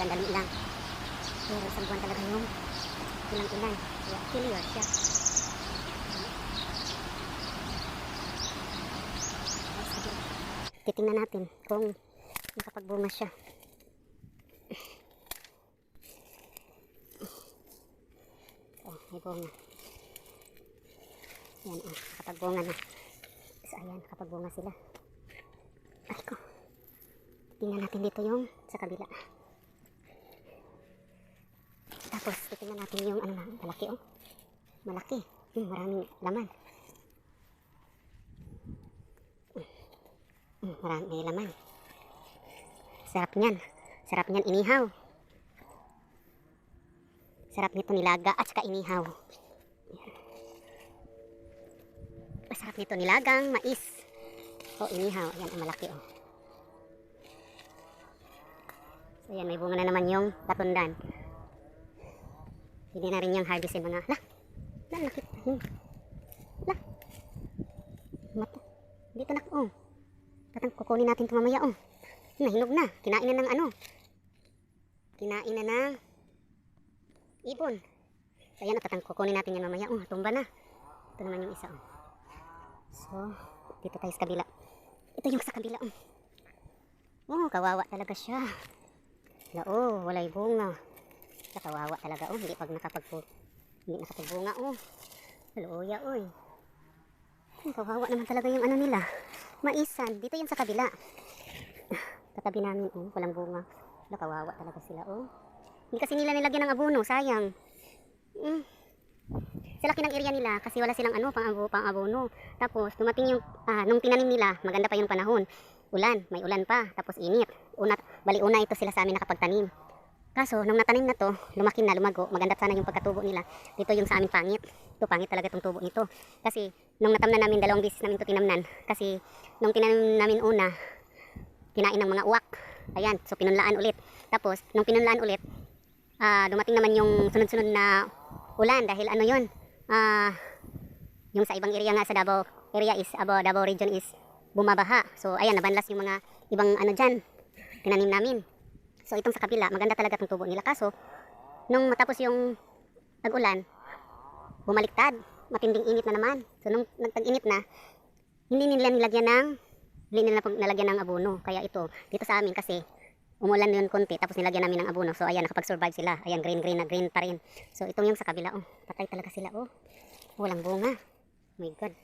mahina. Minsan dali lang. Pero isang buwan talaga yung ilang ulan. Kaya clear siya. Titingnan natin kung nakapagbunga siya. Oh, may bunga. Yan, oh, nakapagbunga na. So, ayan, nakapagbunga sila. Ay ko. Tingnan natin dito yung sa kabila. Tapos, titingnan natin yung ano na, malaki oh. Malaki. Hmm, maraming laman. Hmm, marami may laman. Sarap niyan. Sarap niyan inihaw. Sarap nito nilaga at saka inihaw. Masarap nito nilagang mais. O inihaw. Ayan, ang malaki oh. So yan, may bunga na naman yung latundan. Hindi na rin yung harvestin mga, lah, lah, laki. Hmm. Lah. Mata. Dito na, oh. Tatang kukunin natin ito mamaya, oh. Nahinog na. Kinain na ng ano. Kinain na ng ibon. Ayan, tatang kukunin natin yan mamaya. Oh, tumba na. Ito naman yung isa, oh. So, dito tayo sa kabila. Ito yung sa kabila, oh. Oh, kawawa talaga siya. Wala, oh, walay bunga. Sa kawawa talaga, oh. Hindi pag nakapagpo, hindi nakapagbunga, oh. Haluya, oy. Ang kawawa naman talaga yung ano nila. Maisan. Dito yung sa kabila. Katabi namin, oh. Walang bunga. Wala, kawawa talaga sila, oh. Hindi kasi nila nilagyan ng abono. Sayang. Mm. Sa laki ng area nila kasi wala silang ano, pang, pang abono. Tapos, dumating yung, ah, nung tinanim nila, maganda pa yung panahon. Ulan, may ulan pa, tapos init. Una, bali una ito sila sa amin nakapagtanim. Kaso, nung natanim na to, lumaki na, lumago, maganda sana yung pagkatubo nila. Dito yung sa amin pangit. Ito, pangit talaga itong tubo nito. Kasi, nung natamnan namin, dalawang beses namin ito tinamnan. Kasi, nung tinanim namin una, kinain ng mga uwak. Ayan, so pinunlaan ulit. Tapos, nung pinunlaan ulit, ah, dumating naman yung sunod-sunod na ulan dahil ano yun, ah, yung sa ibang area nga sa Davao area is, abo, Davao region is bumabaha. So, ayan, nabanlas yung mga ibang ano dyan, tinanim namin. So, itong sa kabila, maganda talaga itong tubo nila. Kaso, nung matapos yung tag-ulan, bumaliktad. Matinding init na naman. So, nung nagtag-init na, hindi nila nilagyan ng, hindi nila nalagyan ng abono. Kaya ito, dito sa amin kasi, umulan yun konti, tapos nilagyan namin ng abono. So, ayan, nakapag-survive sila. Ayan, green, green na green pa rin. So, itong yung sa kabila, oh, patay talaga sila, oh. Walang bunga. Oh my God.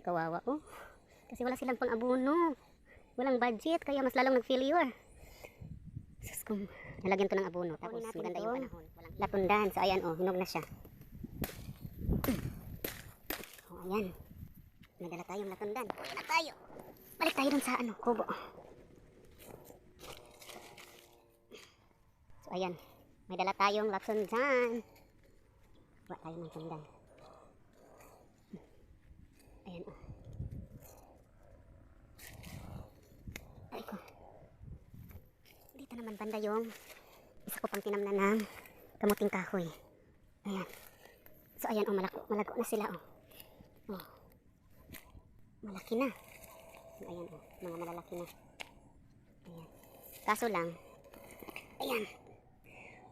Kawawa, oh. Kasi wala silang pang abono. Walang budget, kaya mas lalong nag-failure. Sus, kung nalagyan to ng abono, tapos maganda yung panahon. Walang latundan. So, ayan, oh, hinog na siya. Oh, ayan. Nadala tayong latundan. Kunin na tayo. Balik tayo dun sa ano, kubo. So, ayan. May dala tayong latundan. Kuha tayo ng tundan. Ayan, oh. Ay ko. Dito naman banda yung isa ko pang tinamnan ng kamuting kahoy. Ayan. So, ayan, oh, malako, malago na sila, oh. Oh. Malaki na. Ayan, oh, mga malalaki na. Ayan. Kaso lang, ayan,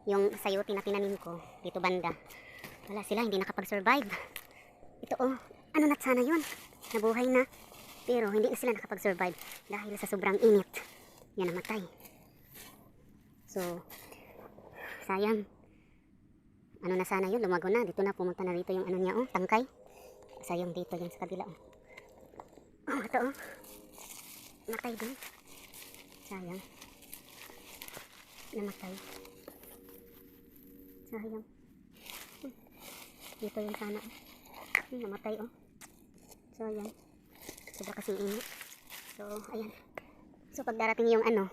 yung sayote na tinanim ko, dito banda, wala sila, hindi nakapag-survive. Ito, oh, ano na sana yun? Nabuhay na. Pero hindi na sila nakapag-survive dahil sa sobrang init. Yan namatay. So, sayang. Ano na sana yun, lumago na. Dito na, pumunta na dito yung ano niya, oh, tangkay. Sayang dito yung sa kabila, oh. Oh, ito, oh. Namatay din. Sayang. Namatay. Sayang. Hmm. Dito yung sana, oh. Hmm, namatay, oh. Sayang. Sobra kasi init. So, ayan. So, pag darating yung ano,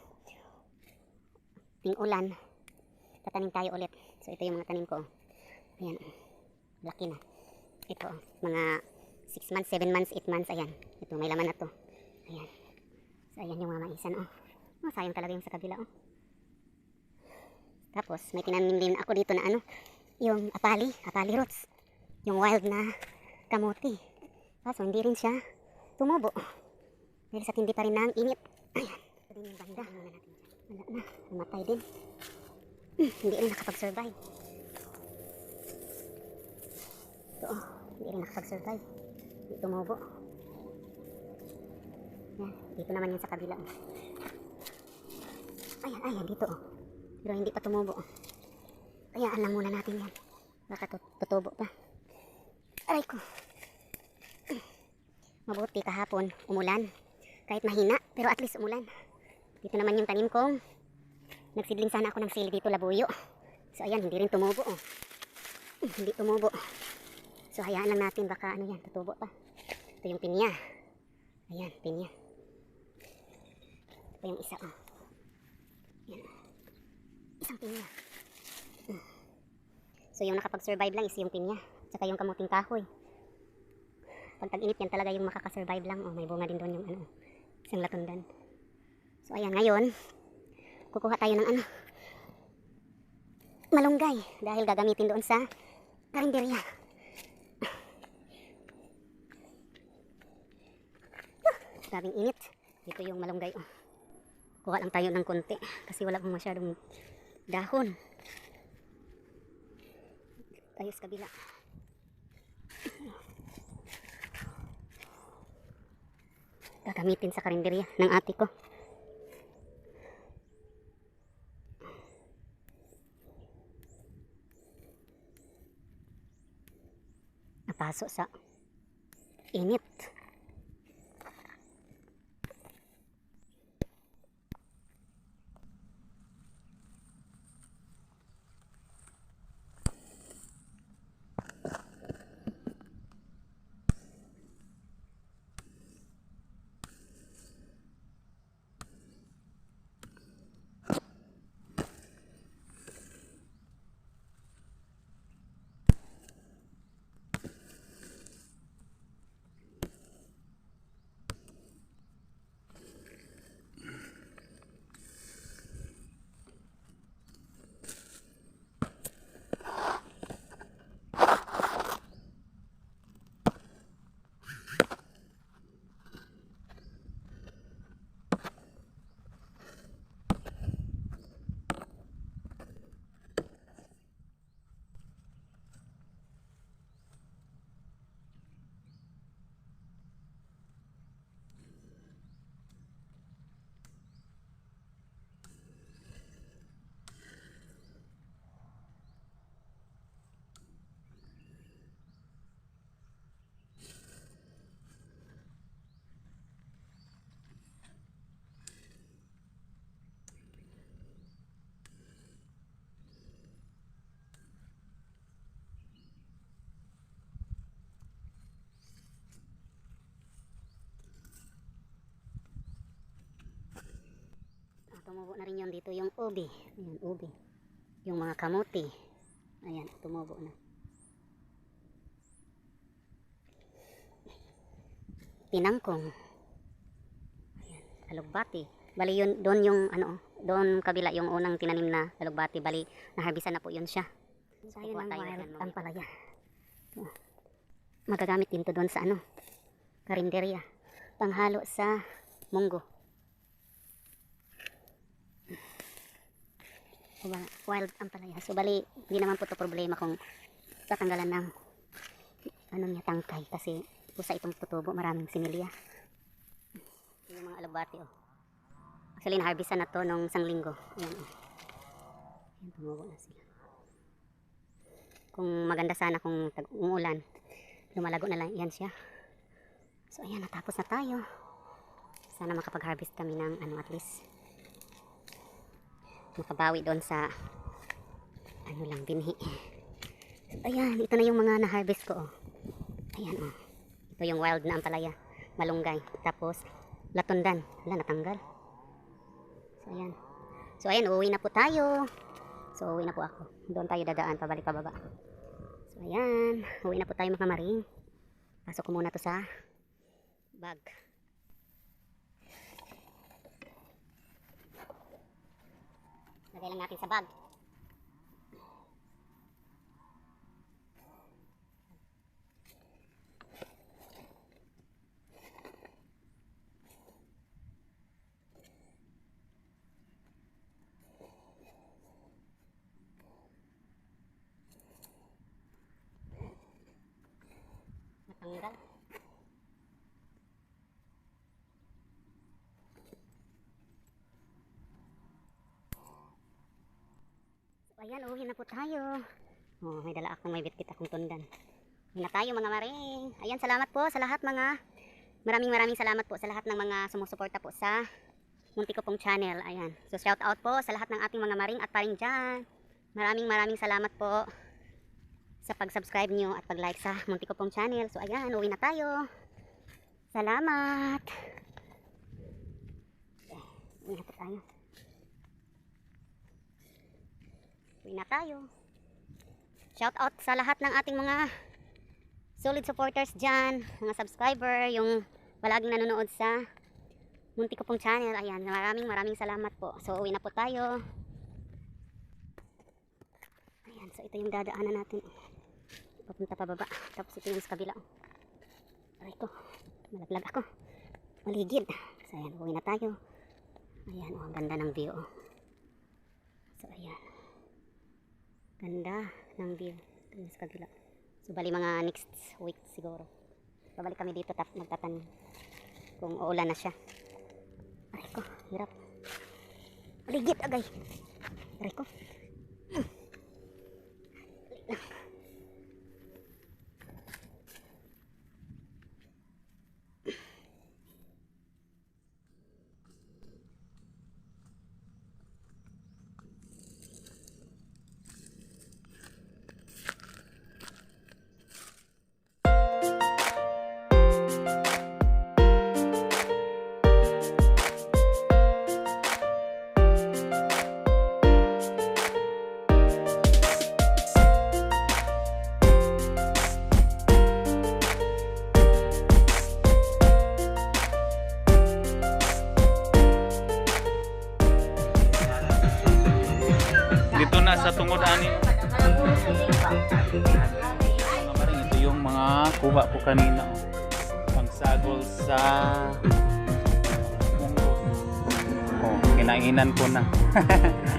ting ulan, tatanim tayo ulit. So, ito yung mga tanim ko. Ayan. Laki na. Ito, mga 6 months, 7 months, 8 months. Ayan. Ito, may laman na to. Ayan. So, ayan yung mga maisan, oh. Oh, sayang talaga yung sa kabila, oh. Tapos, may tinanim din ako dito na ano, yung apali, apali roots. Yung wild na kamuti. Kaso, hindi rin siya tumubo. Dahil sa tindi pa rin ng init. Ayan. Ito din yung banda. Wala na. Namatay din. Hmm, hindi rin nakapag-survive. Ito oh. Hindi rin nakapag-survive. Hindi tumubo. Yan. Dito naman yun sa kabila. oh. Ayan, ayan. Dito oh. Pero hindi pa tumubo. Hayaan lang muna natin yan. Baka tut- tutubo pa. Aray ko. Mabuti kahapon, umulan. Kahit mahina, pero at least umulan. Dito naman yung tanim ko. Nagsidling sana ako ng sili dito, labuyo. So ayan, hindi rin tumubo. Oh. Hmm, Hindi tumubo. So hayaan lang natin, baka ano yan, tutubo pa. Ito yung pinya. Ayan, pinya. Ito yung isa, oh. Yan. Isang pinya. Hmm. So yung nakapag-survive lang is yung pinya. Tsaka yung kamuting kahoy. Pag tag-init yan talaga yung makakasurvive lang. Oh, may bunga din doon yung ano, isang latundan. So ayan, ngayon, kukuha tayo ng ano, malunggay. Dahil gagamitin doon sa karinderya. Grabing init. Dito yung malunggay. Oh. Kuha lang tayo ng konti. Kasi wala pong masyadong dahon. Tayo sa kabila. Gagamitin sa karinderya ng ate ko. Napaso sa init. you tumubo na rin yun dito yung ubi. Ayan, ubi. Yung mga kamuti. Ayan, tumubo na. Pinangkong. Ayan, alugbati. Bali yun, doon yung ano, doon kabila yung unang tinanim na alugbati. Bali, naharbisan na po yun siya. So, ayun ang wild ang palaya. So, magagamit din to doon sa ano, karinderya. Panghalo sa munggo. So, ba- wild ang palaya. So, bali, hindi naman po to problema kung tatanggalan ng ano niya, tangkay. Kasi, pusa itong tutubo, maraming similya. Yung mga alabati, oh. Actually, na-harvestan na to nung isang linggo. Ayan, oh. Ayan, tumubo na sila. Kung maganda sana kung tag umulan, lumalago na lang yan siya. So, ayan, natapos na tayo. Sana makapag-harvest kami ng ano at least makabawi doon sa ano lang binhi. So, ayan, ito na yung mga na-harvest ko. Oh. Ayan, oh. Ito yung wild na ampalaya. Malunggay. Tapos, latundan. Wala, natanggal. So, ayan. So, ayan, uuwi na po tayo. So, uuwi na po ako. Doon tayo dadaan, pabalik pababa. So, ayan. Uuwi na po tayo mga maring. Pasok ko muna to sa bag. Lagay lang natin sa bag. Matanggal. Ayan, uwi na po tayo. Oh, may dala akong may bitbit akong tundan. Uwi na tayo mga maring. Ayan, salamat po sa lahat mga maraming maraming salamat po sa lahat ng mga sumusuporta po sa munti pong channel. Ayan. So shout out po sa lahat ng ating mga maring at paring dyan. Maraming maraming salamat po sa pag-subscribe nyo at pag-like sa munti pong channel. So ayan, uwi na tayo. Salamat. Uwi na po tayo. Uwi na tayo. Shout out sa lahat ng ating mga solid supporters dyan, mga subscriber, yung palaging nanonood sa munti ko pong channel. Ayan, maraming maraming salamat po. So, uwi na po tayo. Ayan, so ito yung dadaanan natin. Papunta pa baba. Tapos ito yung sa kabila. Aray ko, malaglag ako. Maligid. So, ayan, uwi na tayo. Ayan, oh, ang ganda ng view. oh. So, ayan. Ganda ng view. Yung sa kabila. So, bali mga next week siguro. Babalik kami dito tap magtatanim. Kung uulan na siya. Aray ko, hirap. Maligid agay. Aray ko. Dito na sa tungod ani. Ito yung mga kuha ko kanina. oh. Pangsagol sa. Oh, kinainan ko na.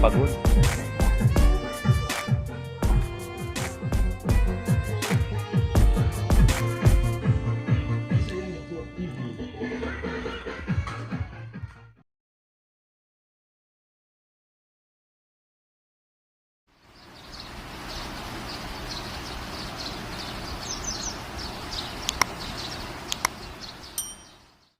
pagod.